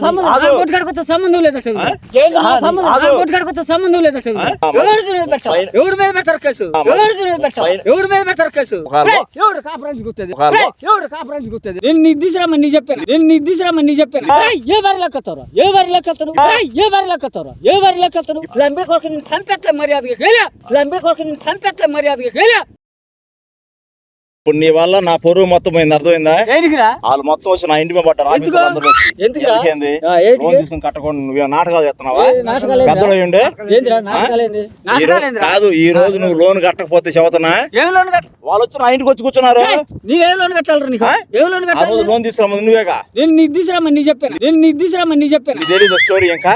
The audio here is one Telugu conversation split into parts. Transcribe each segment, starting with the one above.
సంబంధం? నా లేదట సంబంధం? లేదట ఎవరి మీద పెడతారు? కేసు ఎవరి మీద పెడతారు? కేసు ఎవడు కాపురానికి గుర్తుంది ఎవడు కాపురానికి గుర్తుంది నేను నీకు తీసుకురామని నీ చెప్పాను నేను నీకు తీసుకురామని నీ చెప్పాను ఏ వారి లెక్కతారు ఏ లెక్కతారు ఏ వారి లెక్కతారు ఏ బారి లెక్కతారు లంబే కోసం సంపెత్త మర్యాదగా లంబే కోసం సంపెత్త మర్యాదగా ఇప్పుడు నీ వల్ల నా పొరుగు మొత్తం పోయింది అర్థమైందా? వాళ్ళు మొత్తం వచ్చి నా ఇంటి మీద పడ్డారు? ఎందుకేంది? లోన్ తీసుకుని కట్టకుండా నువ్వు నాటకాలు చేస్తున్నావా? పెద్దలు నాటకాలేందిరా. కాదు ఈ రోజు నువ్వు లోన్ కట్టకపోతే చెబుతున్నా? వాళ్ళు వచ్చి నా ఇంటికి వచ్చి కూర్చున్నారు. నీవేం లోన్ ఆ? ఏం లోన్ కట్టాలి? లోన్ తీసుకురామని నువ్వేగా? నేను నీకు తీసుకురామని నీ చెప్పాను. నేను నీకు తీసుకురామని నీ చెప్పాను. తెలియదు స్టోరీ ఇంకా.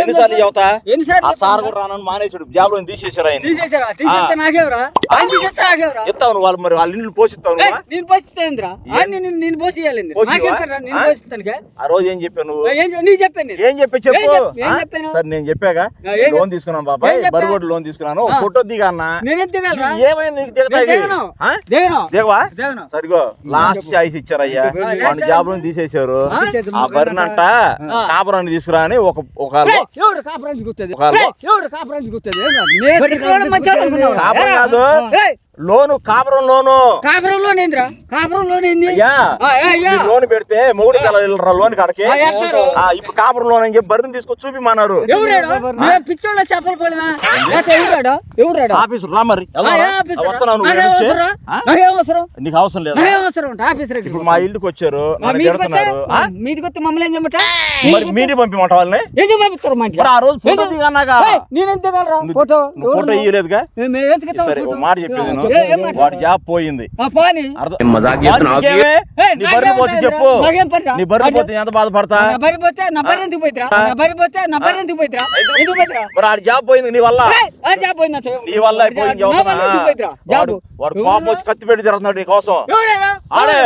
ఎన్నిసార్లు చెబుతా? ఎన్నిసార్లు ఆ సార్ కూడా రానని మానేసాడు జాబ్లో తీసేసారు ఆయన. తీసేసారా తీసేస్తే నాకేవరా? ఆయన తీసేస్తే నాకేవరా? ఇస్తావు వాళ్ళు మరి వాళ్ళ ఇంట్లో పోషిస్తావు? నేను నేను నేను నేను ఆ? పోషిస్తానుగా? ఆ రోజు ఏం చెప్పావు నువ్వు? ఏం చె- నీకు చెప్పాను నేను. ఏం చెప్పి. చెప్పు? సరే నేను చెప్పాగా? లోన్ తీసుకున్నాను బాబాయ్? బరుగోడు లోన్ తీసుకున్నాను. ఫోటో దిగా అన్న. నేనేం దిగలరా? ఏమైంది? నీకు దిగవా? సరిగో లాస్ట్ చాయిస్ ఇచ్చారయ్యా. ఆ, వాడిని జాబ్లో తీసేశారు. ఆ? బరినంట కాపురాన్ని తీసుకురా అని ఒక ఒక రేయ్, ఎవడు కాపురానికి గుర్తుంది ఒకవేళ- ఎవడు కాపురానికి గుర్తుంది నేను అనుకున్నావా? కాపురం లోను. కాపురం లోను కాపురంలో నేంద్రా కాపురంలో నేంది అయ్యా ఆ, ఏ, అయ్యా. మీరు లోన్ పెడితే మొగుడు లోన్ కాడకి? ఇప్పుడు కాపురం లోన్ అని చెప్పి బరిని తీసుకొచ్చి చూపిమన్నారు పిచ్చోళ్ళ చేపలు పడమా లేకపోతే ఎవరాడు? ఎవరాడు? ఆఫీసు రా మరి. ఆఫీసరా? నువ్వు నాకేం? అవసరం? లేదా? అవసరం ఆఫీసర్ ఇప్పుడు మా ఇల్లుకి వచ్చారు. మీటికి వస్తే మమ్మల్ని ఏం చేయమంట మరి పంపిమంట వాళ్ళని? ఎందుకు పంపిస్తారు మా ఇంటికి? ఆ రోజు ఫోటో ఫోటో? ఫోటో ఇయ్యలేదుగా? మాట చెప్పేది మాట? వాడి జాబ్ పోయింది. నీ బర్రె పోతే చెప్పు? నీ బర్రె పోతే ఎంత బాధపడతా మరి ఆడి జాబ్ పోయింది నీ వల్ల. నీ వల్ల వాడు కోపం వచ్చి కత్తి పెట్టి తిరుగుతున్నాడు నీ కోసం. ఎవడాడా? ఆడే.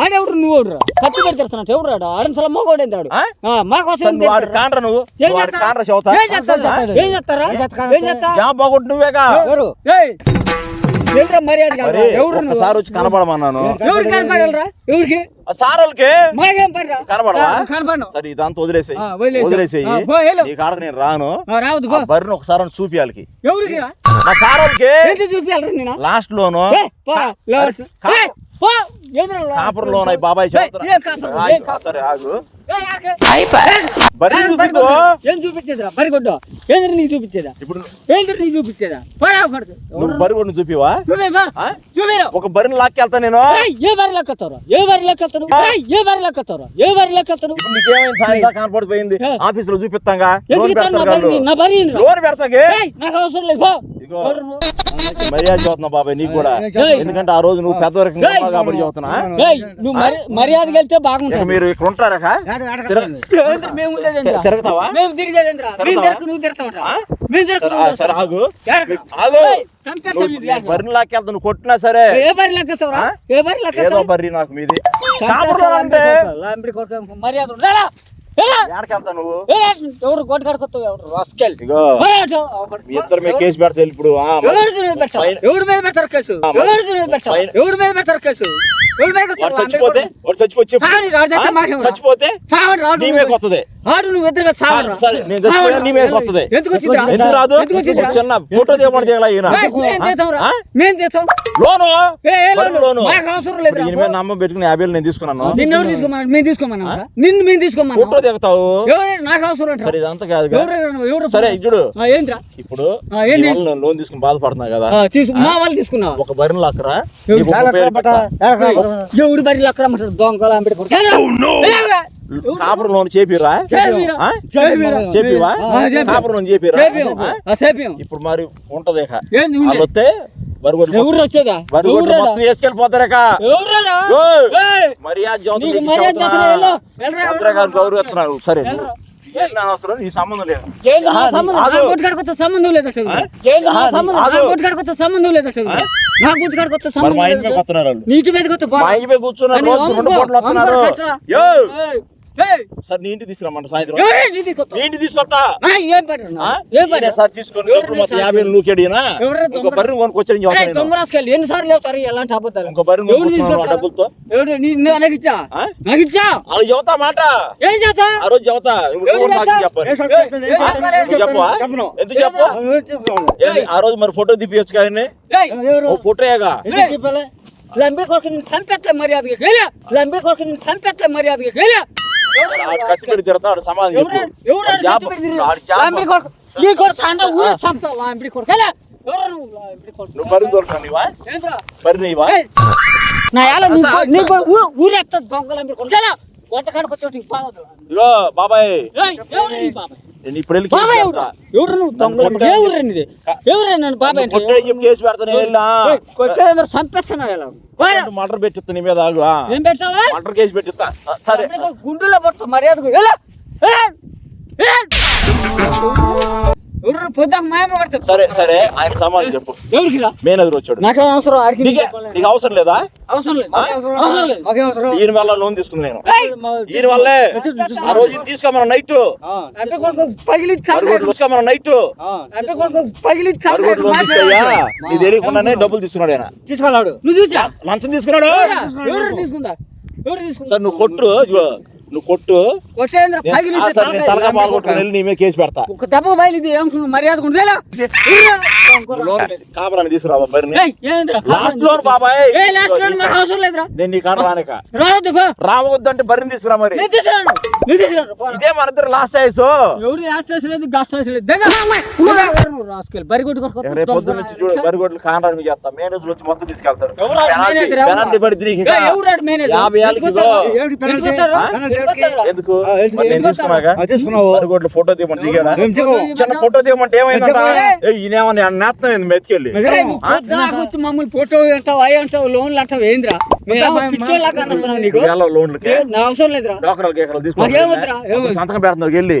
ఆడెవడు నువ్వు ఎవడురా? కత్తి పెడతాడు ఎవడాడు ఆడని మగోడేందాడు ఆ? మా కోసం నువ్వు వాడి కాండ్ర నువ్వు. వాడి? కాండ్ర ఏం చేస్తారా? ఏం చేస్తా? జాబ్ బాగొట్టు నువ్వేగా? మర్యాద వచ్చి ఎవరికి కనపడాలరా? ఎవరికి? సార్ వాళ్ళకి మాకేం పనిరా కనబడవా? ఆ, కనపడను. సరే ఇదంతా వదిలేసేయి. వదిలేసేయ్. కాడకు నేను రాను. రావద్దు బర్రెని ఒకసారి ఎవరికి సార్ వాళ్ళకి లాస్ట్ లోను కాపురం లోన్ బాబాయ్ ఏయ్, ఏం కాపురం? ఏం చెబుతున్నా కాపురం? సరే ఆగు. బరిగొడ్డు. ఏం చూపించేదిరా? బరిగొడ్డు ఏంద్ర నీకు చూపించేదా? ఇప్పుడు ఏంద్ర నీకు చూపించేదా? నువ్వు బర్రె కొడుకు చూపివా? చూపేరా ఒక బర్రెని లాక్కెళ్తా నేను. ఏయ్, ఏ బారి లెక్కతారు ఏ బారి లెక్కతారు ఏ బారి లెక్కతారు ఏ బారి లెక్కతారు నీకేమైంది? సాయంత్రం కనపడిపోయింది. ఆఫీస్లో చూపిస్తాంగా. లోన్ పెడతాగే. నాకు అవసరం లేదు మర్యాద చదువుతున్నా బాబాయ్ నీకు కూడా. ఎందుకంటే ఆ రోజు నువ్వు పెద్దవరకు ఏయ్. కాబట్టి చదువుతున్నా నువ్వు మరి మర్యాదకి వెళ్తే బాగుంటుంది. మీరు ఇక్కడ ఉంటారా? తిరగతావా? సరే, ఆగు. ఆగు. బర్రెని లాక్కెళ్తా నువ్వు కొట్టినా సరే. ఏ బరి లెక్కతావురా ఆ? ఏ బరి ఏదో లెక్కతావు బర్రి నాకు మీది. మర్యాద నువ్వు? ఎవరు ఎవరు? ఇద్దరు మీద కేసు పెడతా ఇప్పుడు ఎవరి మీద పెడతారు పెడతారు కేసు? ఎవరి మీద పెడతారు పైన- ఎవరి మీద పెడతారు కేసు? వాడు పెడతారు? చచ్చిపోతే వాడు రాడు, చస్తే? చచ్చిపోతే నీ. మీద కొత్తదే ఆడు నువ్వు. సరే, నేను నీ మీద కొత్తదే. ఎందుకు వచ్చిందిరా? ఎందుకు రాదు? చిన్న ఫోటో తీయమని ఈయన. లోను. అవసరం లేదు ఇప్పుడు ఈయన మీద నమ్మ పెట్టుకుని యాభై నేను తీసుకున్నాను. నిన్ను ఎవరు తీసుకోమన్నా మేము తీసుకోమన్నా నిన్ను మేము తీసుకోమన్నా. ఫోటో దిగుతావు. ఎవరు? నాకు అవసరం అంటారు సరే ఇదంతా కాదు ఎవరు ఎవరు సరే చూడు. ఏంద్రా ఇప్పుడు లోన్ తీసుకుని బాధపడుతున్నా కదా. మా వాళ్ళు తీసుకున్నావా? ఒక బరిని లాక్కరా. ఎవడు బరి లక్కర అంటారు దొంగలు చేపిరా? చేపిరా. ఆ, చేపియం. ఇప్పుడు మరి ఉంటది వస్తే ఎవరు వచ్చేదా? మొత్తం వేసుకెళ్ళిపోతారక! మర్యాద గౌరవిస్తున్నారు సరే. అవసరం? ఈ సంబంధం లేదు. సంబంధం? గుట్టుకాడికొత్త సంబంధం? ఏంది నా? ఆగు. నా గుట్టుకాడికొత్త సంబంధం మీద లేదట. కొత్తున్నారు వాళ్ళు నీటి మీద కొత్త మా ఇంటి మీద కూర్చున్నారు అని రోజు రెండు అమ్ముకో, పూటలు వస్తున్నారు అమ్ముకో, కట్టరా. యో ఏయ్, ఏయ్, సార్ నీ ఇంటికి తీసుకురమ్మంట సాయంత్రం? నీ ఇంటికి తీసుకొస్తా? ఆ, ఏం పని సార్ తీసుకొని మొత్తం? యాభై వేలు నూకేడినా ఇంకో దొంగ? బర్రెని కొనుక్కొచ్చాను ఏయ్, చెప్తాను నేను. దొంగ రాసుకెళ్ళి ఎన్నిసార్లు చెప్తారు? ఎలాంటి అబద్ధాలు? ఇంకో తీసుకొస్తారు? డబ్బులతో? ఎవరు? నీ- నీ- నాకు ఇచ్చా ఆ? నాకు ఇచ్చా వాళ్ళు చెబుతా మాట? ఏం చేస్తా ఆ రోజు చెబుతా. చెప్పవా చెప్పను. ఎందుకు చెప్పు? ఆ? రోజు మరి ఫోటో తీపియొచ్చు కానీ ఫోటోయేగా లంబే కోసం సంపెత్తే మర్యాదగా కేలా లంబే కోసం సంపెత్తే మర్యాదగా కత్తి పెట్టి తిడతాడు ఎవరు నువ్వు నీవా? బాబాయ్. ఎవరు నీ బాబాయ్? నేను ఇప్పుడు వెళ్ళి బాబాయ్ కేసు ఎవరు పెడతా. నువ్వు దొంగ ఎవరే నన్ను బాబాయ్ చెప్పి పెడతాను వెళ్ళా. ఏయ్, కొట్టేందుకు చంపేస్తున్నా ఇలా మటర్ పెట్టిస్తా నీ మీద ఆగు ఆ. ఏం పెడతావా? మటర్ కేసు పెట్టిస్తా. సరే. గుండెలో పడుతుంది మర్యాదకు. సరే సరే ఆయన సమాధానం చెప్పు. ఎవరికి రా మేనేజర్ వచ్చాడు. నాకేం అవసరం ఆడికి నీకే అవసరం లేదా? అవసరం లేదు. ఈయన వల్ల లోన్ తీసుకుంది నేను! ఈయన వల్లే. ఆ రోజు తీసుకోమన్న నైట్. తీసుకోమన్న నైట్. నీ తెలియకుండానే డబ్బులు తీసుకున్నాడు ఆయన చూసా? లంచం తీసుకున్నాడు. ఎవరా? ఎవరు తీసుకుందా? ఎవరు తీసుకుందా? సార్ నువ్వు కొట్టు నువ్వు కొట్టు. కొట్టేంద్ర నేను- పగిలి ఆ, సార్ నేను తలగా పాల్గొట్టుకుని వెళ్ళి నీ మీద కేసు పెడతా. ఒక దెబ్బ బయలుది ఏమనుకున్నావు మర్యాద ఉండేలా కాపరాన్ని తీసుకురావా లాస్ట్ లోన్ బాబాయ్ లాస్ట్ అవసరం లేదురా. నేను నీ కాడ రానిక. రావద్దు పో. రావద్దంటే బరిని తీసుకురా మరి. ఇదే మన ఇద్దరు లాస్ట్ అయ్యేసు ఎవరు రాష్ట్రం లేదు దగ్గర రాసుకెళ్ళి. బరి కొట్టుకోరు రేపు పొద్దున్న నుంచి చూడు కానరాని మీకు చేస్తా. మేనేజర్ వచ్చి మొత్తం ఆ పెనాల్టీ- ఆడు మేనేజర్? యాభై? ఎందుకు నేను. బరిగొడ్లు ఫోటో తీయమని దిగాడా? చిన్న ఫోటో తీయమంటే ఏమైందంట? ఈయనేమన్నా నేత్తం మెతికెళ్ళి? మమ్మల్ని ఫోటో అంటావు అవి అంటావు లోన్లు అంటావు ఏంద్రా? సంతకం పెడుతున్నావు వెళ్ళి.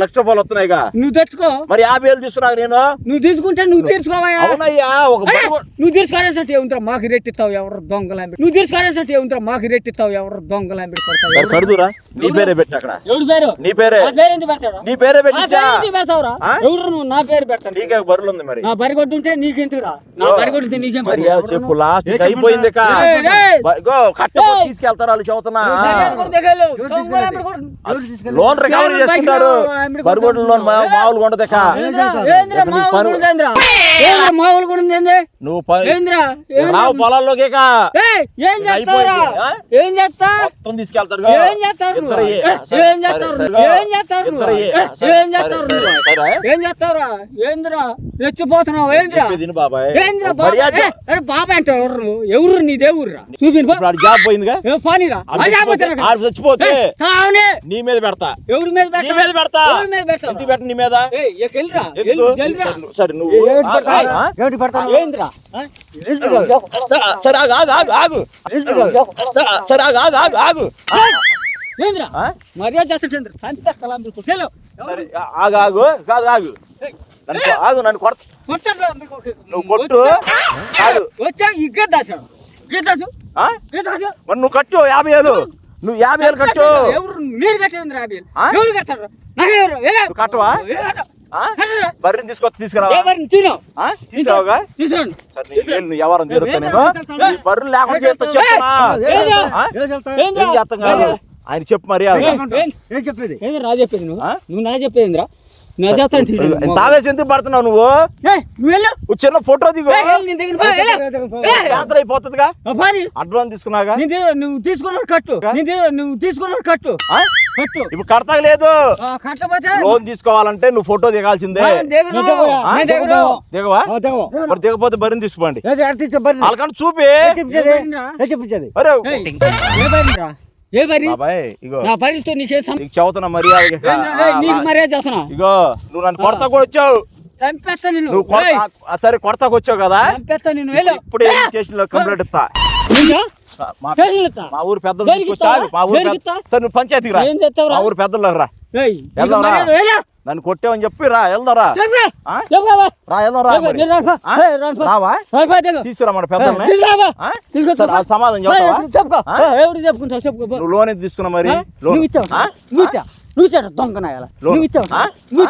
లక్ష రూపాయలు వస్తున్నాయిగా నువ్వు తెచ్చుకో. మరి యాభై వేలు తీసుకున్నావు నేను? నువ్వు తీసుకుంటే నువ్వు తీర్చుకోవయ్యా. అవునయ్యా నువ్వు తీసుకోవాలంటే ఏముంటారా మాకు రెట్టిస్తావు ఎవరు దొంగలాంబి నువ్వు తీసుకోవాలంటే ఏముంటారా మాకు రెట్టిస్తావు ఎవరు మరి కడుదురా? నీ పేరే పెట్టి అక్కడ. ఎవరి పేరు? నీ పేరే. నా పేరు ఆ? ఎవరు నువ్వు నా పేరు పెడతాను నీకే బరులు ఉంది మరి నా బరిగొడ్డు ఉంటే నీకెందుకురా నా బరిగొడ్డు ఉంటే నీకేం పని? మర్యాద చెప్పు లాస్ట్ అయిపోయింది ఇక. ఏయ్, ఏయ్. బ- ఇగో కట్టపో ఏయ్. తీసుకెళ్తారు వాళ్ళు చెబుతున్నా మర్యాద కూడా దిగలు. దొంగలాంబి కొడు. లోన్ రికవరీ ఎవరు చేసుకుంటారు బయటికి రా, ఆమెడు బరుగుడు లోన్ మా- మామూలుగా ఉండదు ఇక. ఏంద్రా? ఏంద్రా ఇక్కడ నీ మామూలు పని- కూడా ఏంద్రా? ఏంద్రా మామూలు కూడా ఉంది ఏంది? నువ్వు ప- ఏంద్రా? ఏంద్రా? రావు పొలాల్లోకి ఇక. ఏయ్, ఏం చేస్తావురా అయిపోయింది, ఆ? ఏం చేస్తా మొత్తం తీసుకెళ్తారు ఏం చేస్తారు నువ్వు? ఇద్దరు ఏ- ఏ, సరే, ఏం చేస్తారు సరే, నువ్వు? సరే. ఏం చేస్తారు ఇద్దరు? ఏ- ఏ, సరే, ఏం చేస్తారు సరే, నువ్వు? సరే. ఏం చేస్తావురా ఏంద్రా రెచ్చిపోతున్నావు ఏంద్రా? బాబాయ్. అంటే ఎవరు? ఎవరు చూపిను జాబ్ పోయిందిగా? చచ్చిపోతే- నీ మీద పెడతా. ఎవరి మీద నీ పెడతా మీద పెడతా. ఎవరి మీద పెడతా ఎందుకు పెట్ట నీ మీద? సరే నువ్వు ఏమిటి ఆ, పెడతావు? ఆ, ఏమిటి పెడతావు? ఏంద్రా? సరే, సరే ఆగు ఆగు ఆగు ఆగు. సరే, సరే ఆగు ఆగు ఆగు ఆగు. ఏంద్రా? ఆ? మర్యాద మీకు హలో. సరే ఆగు ఆగు కాదు ఆగు. నన్ను ఆగు నన్ను కొడత. నువ్వు కొట్టు. వచ్చా? మరి నువ్వు కట్టు యాభై వేలు నువ్వు యాభై వేలు కట్టు. మీరు కట్టేది కట్టారు? కట్టవా? బర్రెని తీసుకొచ్చి? తీసుకురావుగా ఎవరని నేను. బర్రెలు లేకుండా చేస్తా చెప్తున్నా? ఏం చేస్తాం కాదు? ఆయన చెప్పు మర్యాద. ఏం- చెప్పేది. చెప్పేది? నువ్వు? నువ్వు నా చెప్పేదిరా నా చేస్తాను తావేసి ఎందుకు పడుతున్నావు నువ్వు? చిన్న ఫోటో దిగు. క్యాన్సర్ అయిపోతుందిగా. అడ్వాన్స్ తీసుకున్నాగా నువ్వు తీసుకున్నాడు కట్టు. నువ్వు తీసుకున్నాడు కట్టు. ఆ? కట్టు. ఇప్పుడు లేదు. లోన్ తీసుకోవాలంటే నువ్వు ఫోటో దిగాల్సిందే. దిగవా. మరి దిగపోతే బరిని తీసుకోండి చూపి? ఏం ఇగో. నా బరితో నీకేం మర్యాద నీకు చేస్తున్నా? ఇగో నువ్వు నన్ను కొడతా కూడా వచ్చావు. చంపేస్తా నిన్ను. నువ్వు కొడతా- రేయ్, ఆ, సరే కొడతాకు వచ్చావు కదా? చంపేస్తా నిన్ను. వెళ్ళు ఇప్పుడే స్టేషన్లో కంప్లైంట్ ఇస్తా? మా ఊరు పెద్దలు. మా ఊరు? సరే నువ్వు పంచాయతీకి రా. ఏం చేస్తావురా? మా ఊరు పెద్దలకు రా. నన్ను కొట్టావని చెప్పి రా వెళ్దారా. రా వెళ్దాం. రావా రాను, దిగు. తీసుకురా మన పెద్దల్ని ఏయ్, తీసుకురా బా. ఆ? తీసుకో, సరే, చెప్పు. అది సమాధానం ఏయ్, చెప్తావా చెప్పుకో. ఆ? ఏయ్, ఎవరికి చెప్పుకుంటావు చెప్పుకో పో. నువ్వు లోన్ ఎంత తీసుకున్నావు మరి నువ్వు ఇచ్చావు? నువ్వు ఇచ్చా నువ్వు ఇచ్చాడు దొంగనాయాల లోన్. నువ్వు ఇచ్చావు? నువ్వు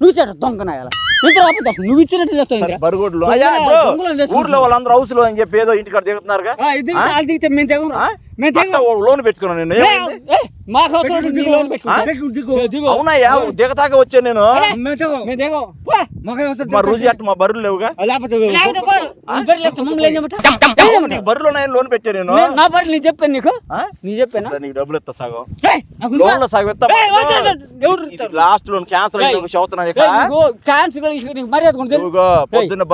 నువ్వు ఇచ్చాడు దొంగనాయాల నువ్వు ఇచ్చినట్టు. బరుగుడ్లు. చేసుకుంటున్నావు. ఊర్లో వాళ్ళందరూ హౌస్లో అని చెప్పి ఏదో ఇంటికాడ దిగుతున్నారుగా ఆ, ఇది దిగితే, అది దిగితే మేము తెగం ఆ? మేము తెగం అట్ట ఓ లోన్ పెట్టుకున్నాను నేను మాకు నీ దిగతాక వచ్చాను నేను. మా రుజు అట్ట మా బర్రెలు లేవుగా. నీ బర్రెలు ఉన్నాయని లోన్ పెట్టాను నేను. నా బర్రెలు నీకు చెప్పాను నీకు? నీ చెప్పానా? నీకు డబ్బులు ఇస్తా సగం. లోన్లో సగం ఇస్తా? Last loan cancer. అయ్యి చదువుతున్నాను ఇక ఏయ్, నీకు మర్యాద. నువ్వుగో పొద్దున్న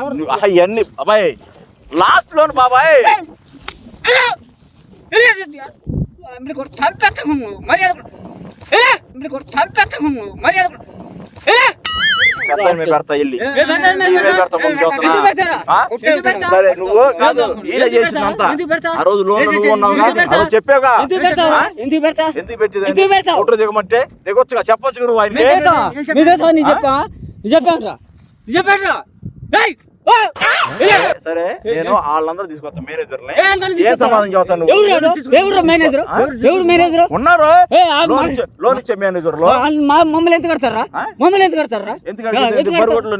ఎవరు? నువ్వు? అవన్నీ బాబాయ్ లాస్ట్ లోన్ బాబాయ్. నువ్వు, మర్యాద నువ్వు, మర్యాద పెద్ద పెడతా వెళ్ళి ఏ, పెద్ద మీద నీ మీద పెడతా? ముందు పెడతా? సరే నువ్వు కాదు ఈయన చేసిందంతా? ఆ రోజు లోన్ నువ్వు ఉన్నావు ఎందుకు పెడతా? రోజు చెప్పావుగా ఎందుకు పెడతా? పెట్టింది? ఫోటో దిగమంటే దిగొచ్చుగా చెప్పొచ్చు నువ్వు నేను ఆయనకి చేద్దాం. నేను చేద్దాం, నీ చెప్పా? సరే నేను వాళ్ళందరూ తీసుకొస్తా మేనేజర్ని ఏ? సమాధానం చెబుతావు నువ్వు? ఎవరు మేనేజర్? ఎవరు మేనేజర్ ఉన్నారు? లోన్ ఇచ్చే మేనేజర్లో మమ్మల్ని ఎంత కడతారా? మమ్మల్ని ఎంత కడతారా? ఎందుకంటే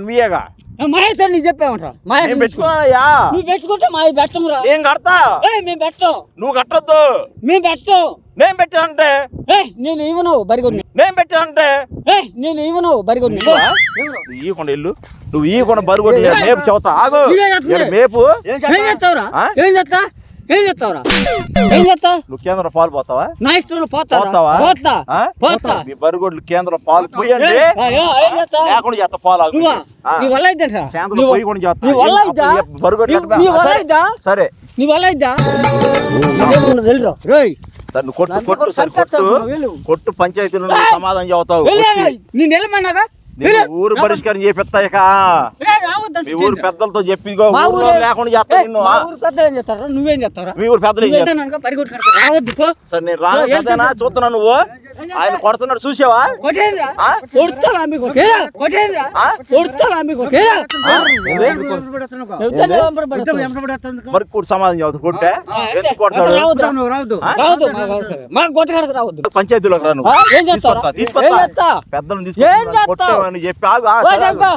మీయేగా? మహేష్ నీకు చెప్పామంటారా మహేష్ పెట్టుకోవాలయ్యా. నువ్వు పెట్టుకుంటే మా పెట్టమురా నేను కడతా. ఏయ్ మేము పెట్టం. నువ్వు కట్టొద్దు. మేము పెట్టం. నేను పెట్టానంటే. ఏయ్ నేను ఇవ్వను బరిగొని నేను పెట్టానంటే. ఏయ్ నేను ఇవ్వను బరిగొని ఈయకుండా ఇల్లు. నువ్వు ఈయకుండా బరుగొడ్లు లేదు. మేపు చెబుతా. ఆగు. మేపు. ఏం చేస్తావురా? ఏం చేస్తా ఏం చేస్తావురా? ఏం చేస్తా నువ్వు కేంద్ర పాలు పోతావా? నా ఇష్టం పోతా పోతావా? పోతా ఆ? పోతా. మీ బరుగొడ్లు కేంద్ర పాలు పోయండి. ఏ- లేకుండా చేస్తా పాలు ఆగు. నువ్వా? ఆ. నీ వల్ల కేంద్రం పోయి కూడా చేస్తా. నీ వల్ల అయిద్దా? అప్పుడు బరుగొడ్లు నీ- వల్ల సరే. అయిద్దా? సరే. నీ వల్ల అయిద్దా? వెళ్ళరా రోయ్ కొట్టు నన్ను కొట్టు సరే కొట్టు. వెళ్ళు. కొట్టు పంచాయతీలో నువ్వు! సమాధానం చెబుతావు. వచ్చి. నేను ఊరు పరిష్కారం చేపిస్తా ఇక. మీ ఊరు పెద్దలతో చెప్పి లేకుండా చేస్తా నిన్ను. చేస్తారా? నువ్వేం చేస్తారా మీ ఊరు పెద్దలు సరే నేను రాను చూస్తున్నా నువ్వు. ఆయన కొడుతున్నాడు చూసావా. మరి కూడా సమాధానం చెబుతా. కొట్టే? ఎందుకు కొడతాడు? రావద్దు. పంచాయతీలోకి? తీసుకొస్తా, తీసుకొస్తా. పెద్దలను. చెప్పా.